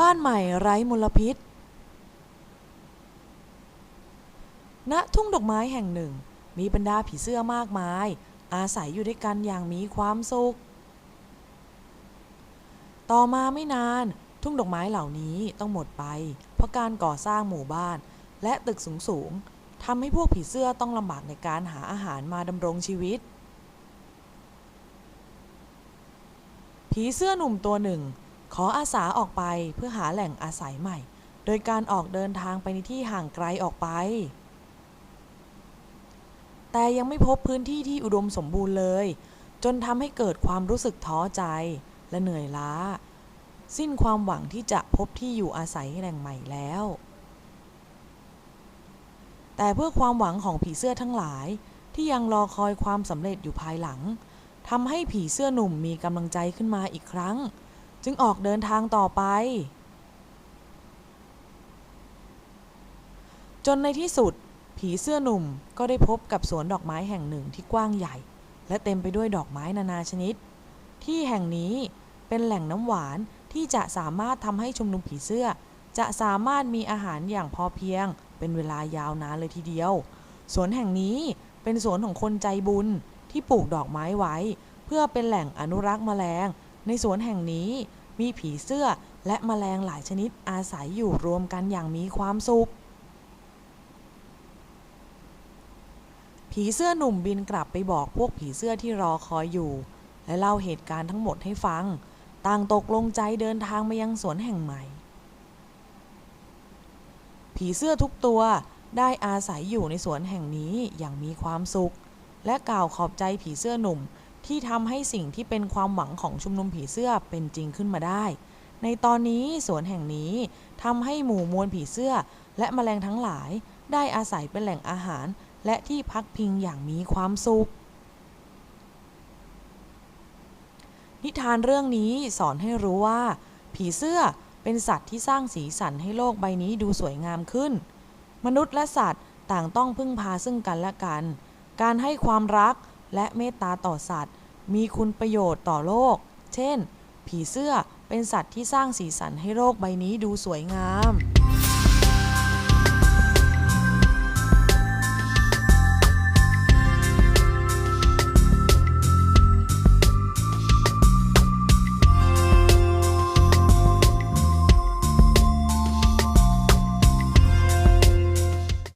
บ้านใหม่ไร้มลพิษ ณ ทุ่งดอกไม้แห่งหนึ่ง มีบรรดาผีเสื้อมากมาย อาศัยอยู่ด้วยกันอย่างมีความสุข ต่อมาไม่นาน ทุ่งดอกไม้เหล่านี้ต้องหมดไป เพราะการก่อสร้างหมู่บ้าน และตึกสูงๆทำให้พวกผีเสื้อต้องลำบากในการหาอาหารมาดำรงชีวิต ผีเสื้อหนุ่มตัวหนึ่ง ออาสาออกไปเพื่อหาแหล่งอาศัยใหม่ โดยการออกเดินทางไปในที่ห่างไกลออกไป แต่ยังไม่พบพื้นที่ที่อุดมสมบูรณ์เลย จนทำให้เกิดความรู้สึกท้อใจและเหนื่อยล้า สิ้นความหวังที่จะพบที่อยู่อาศัยแหล่งใหม่แล้ว แต่เพื่อความหวังของผีเสื้อทั้งหลายที่ยังรอคอยความสำเร็จอยู่ภายหลังทำให้ผีเสื้อหนุ่มมีกำลังใจขึ้นมาอีกครั้ง จึงออกเดินทางต่อไป จนในที่สุด ผีเสื้อหนุ่มก็ได้พบกับสวนดอกไม้แห่งหนึ่งที่กว้างใหญ่ และเต็มไปด้วยดอกไม้นานาชนิด ที่แห่งนี้เป็นแหล่งน้ำหวานที่จะสามารถทำให้ชุมนุมผีเสื้อ จะสามารถมีอาหารอย่างพอเพียง เป็นเวลายาวนานเลยทีเดียว สวนแห่งนี้เป็นสวนของคนใจบุญที่ปลูกดอกไม้ไว้ เพื่อเป็นแหล่งอนุรักษ์แมลง ในสวนแห่งนี้มีผีเสื้อและแมลงหลายชนิดอาศัยอยู่รวมกันอย่างมีความสุข ผีเสื้อหนุ่มบินกลับไปบอกพวกผีเสื้อที่รอคอยอยู่ และเล่าเหตุการณ์ทั้งหมดให้ฟัง ต่างตกลงใจเดินทางมายังสวนแห่งใหม่ ผีเสื้อทุกตัวได้อาศัยอยู่ในสวนแห่งนี้อย่างมีความสุข และกล่าวขอบใจผีเสื้อหนุ่ม ที่ทำให้สิ่งที่เป็นความหวังของชุมนุมผีเสื้อเป็นจริงขึ้นมาได้ ในตอนนี้สวนแห่งนี้ทำให้หมู่มวลผีเสื้อ และแมลงทั้งหลาย ได้อาศัยเป็นแหล่งอาหาร และที่พักพิงอย่างมีความสุข นิทานเรื่องนี้สอนให้รู้ว่า ผีเสื้อเป็นสัตว์ที่สร้างสีสันให้โลกใบนี้ดูสวยงามขึ้น มนุษย์และสัตว์ต่างต้องพึ่งพาซึ่งกันและกัน การให้ความรักและเมตตาต่อสัตว์ มีคุณประโยชน์ต่อโลก เช่น ผีเสื้อเป็นสัตว์ที่สร้างสีสันให้โลกใบนี้ดูสวยงาม